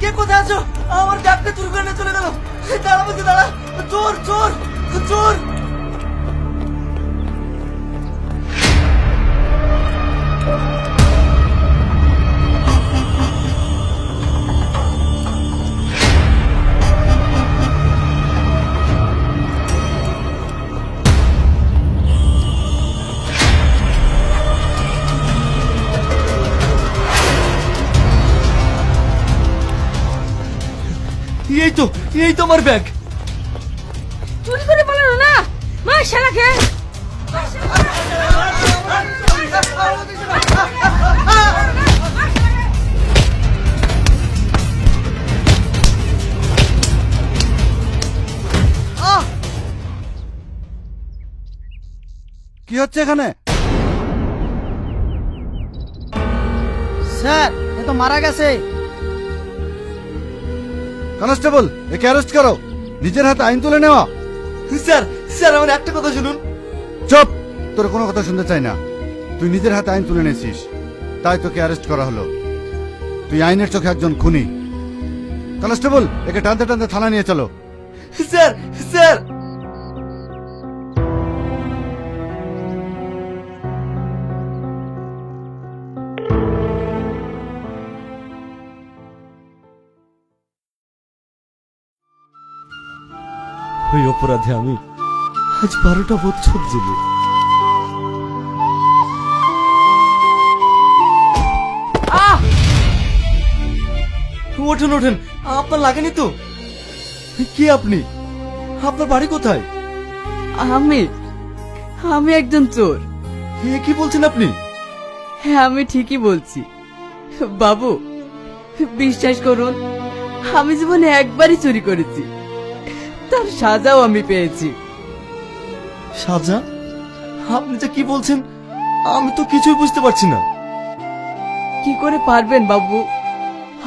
কে কোথায় আছো? আমার ব্যাগটা চুরি করে চলে গেল। দাঁড়া বলছি দাঁড়া চোর চোর চোর এই তো এই তো আমার ব্যাগ চুরি করে পালানো না? মা শালাকে কি হচ্ছে এখানে? স্যার এ তো মারা গেছে। কনস্টেবল একে অ্যারেস্ট করো। নিজের হাতে আইন তুলে নেওয়া। স্যার স্যার আমার একটা কথা শুনুন। চুপ! তোর কোনো কথা শুনতে চাই না। তুই নিজের হাতে আইন তুলে নিয়েছিস। তাই তোকে অ্যারেস্ট করা হলো। তুই আইনের চোখে একজন খুনি। কনস্টেবল একে টানতে টানতে থানা নিয়ে চলো। Sir sir! ওই অপরাধে আমি আজ বারোটা বছর জেলে। আহ! ওঠেন ওঠেন আপনার লাগেনি তো? কি আপনি? আপনার বাড়ি কোথায়? আমি আমি একজন চোর। কি বলছেন আপনি? হ্যাঁ আমি ঠিকই বলছি। বাবু বিশ্বাস করুন আমি জীবনে একবারই চুরি করেছি। তার সাজাও আমি পেয়েছি। সাজা? আপনি যে কি বলছেন আমি তো কিছুই বুঝতে পারছি না। কি করে পারবেন বাবু?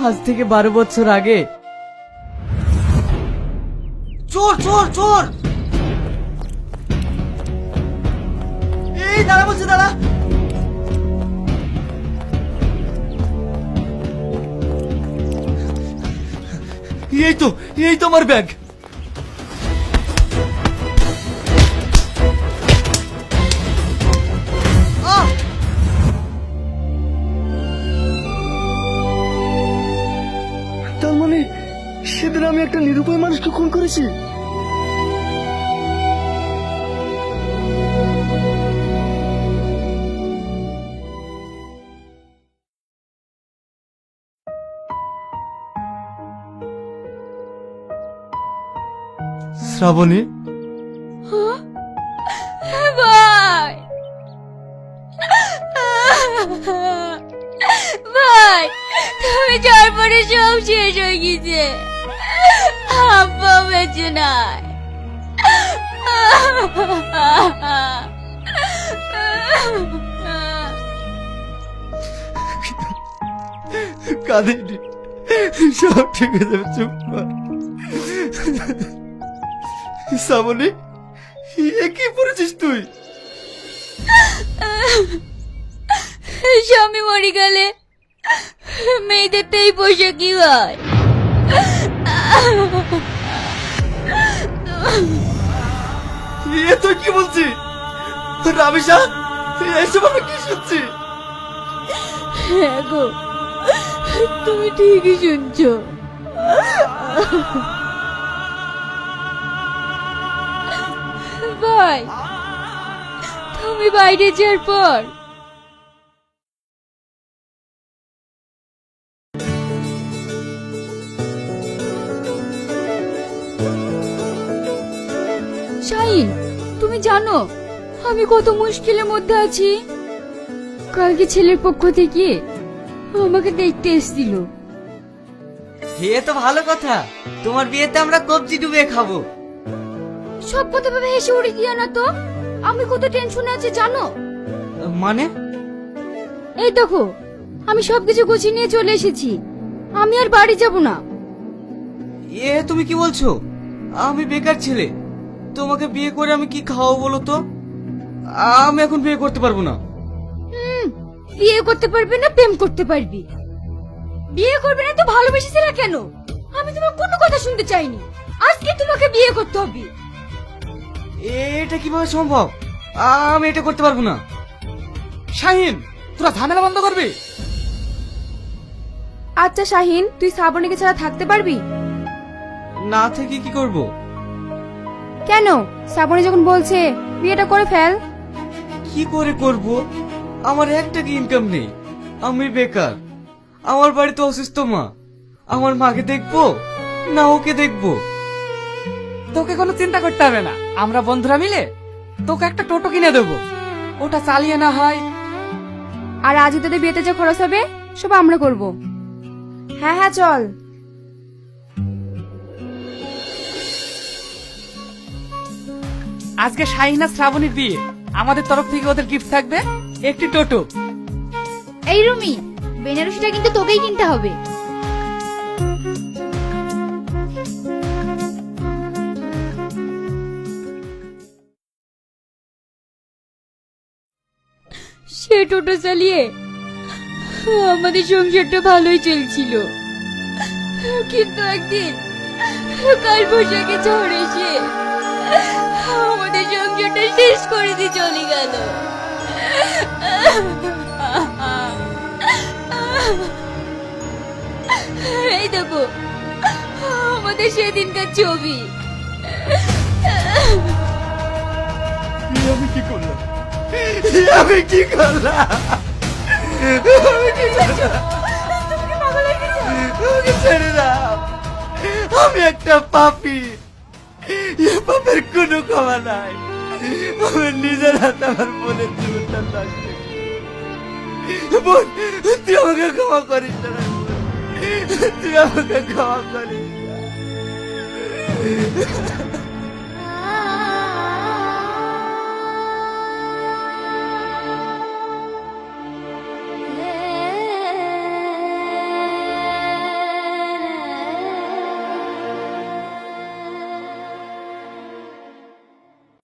আজ থেকে বারো বছর আগে। চোর চোর চোর! এই দাঁড়া বলছি দাঁড়া! এই তো এই তো আমার ব্যাগ। সেদিন আমি একটা নিরুপায় মানুষকে খুন করেছি। শ্রাবণী? ভাই। ভাই তুমি যাওয়ার পরে সব শেষ হয়ে গেছে। আব্বা বেঁচে নাই কাঁদিনি। সব ঠিক হয়ে যাবে, চুপ কর। কি পড়েছিস তুই? স্বামী মরে গেলে মেয়েদের তো এই হয়। এ তুই কি বলছিস রাবিশা এইসব আমি কি শুনছি? হ্যাঁ গো, তুমি ঠিকই শুনছো। ভাই, তুমি বাইরে যাওয়ার পর শাহিন তুমি জানো আমি কত মুশকিলের মধ্যে আছি। কালকে ছেলের পক্ষ থেকে আমাকে দেখতে এসেছিল। এ তো ভালো কথা তোমার বিয়েতে আমরা কবজি ডুবে খাব। সব কথা ভেবে হেসে উড়ে দিও না তো আমি কত টেনশনে আছি জানো? মানে? এই দেখো আমি সবকিছু গুছিয়ে নিয়ে চলে এসেছি আমি আর বাড়ি যাব না। এ তুমি কি বলছো? আমি বেকার ছেলে। তোমাকে বিয়ে করে আমি কি খাওয়াবো বলো তো? আমি এখন বিয়ে করতে পারব না। হুম বিয়ে করতে পারবি না প্রেম করতে পারবি। বিয়ে করবে না তো ভালোবেসেছিলা কেন? আমি তোমার কোনো কথা শুনতে চাইনি। আজকে তোমাকে বিয়ে করতে হবে। এটা কীভাবে সম্ভব? আমি এটা করতে পারব না। শাহিন তোরা ঝামেলা বন্ধ করবি? আচ্ছা শাহিন তুই শ্রাবণীকে ছাড়া থাকতে পারবি? না থেকে কি করব? কেন? শ্রাবণী যখন বলছে বিয়েটা করে ফেল। কি করে করব? আমার একটা কি ইনকাম নেই? আমি বেকার। আমার বাড়িতে অসুস্থ মা। আমার মাকে দেখব? না ওকে দেখব? তোকে কোনো চিন্তা করতে হবে না। আমরা বন্ধুরা মিলে তোকে একটা টোটো কিনে দেবো। ওটা চালিয়ে না হয়। আর আজ তোদের বিয়েতে যে খরচ হবে সব আমরা করব। হ্যাঁ হ্যাঁ চল। আজকে শাহিনা শ্রাবণীর বিয়ে। আমাদের তরফ থেকে ওদের গিফট থাকবে একটি টোটো। এই রুমি বেনারসিটা কিন্তু তোকেই কিনতে হবে। সে টোটো চালিয়ে আমাদের সংসারটা ভালোই চলছিল। কিন্তু একদিন কাল বৈশাখে ঝড় এসে আমাদের সংসারটা শেষ করে দিয়ে চলে গেল। এই দেখো আমাদের সেদিনকার ছবি। আমি কি করলাম? আমি কি করলাম? আমি কি করলাম ছেড়ে দাও। আমি একটা পাপি। এ পাপের কোনো ক্ষমা নাই আমার নিজের হাতে আমার বোনের জীবনটা নষ্ট। বোন, তুই আমাকে ক্ষমা করিস না তুই আমাকে ক্ষমা করিস।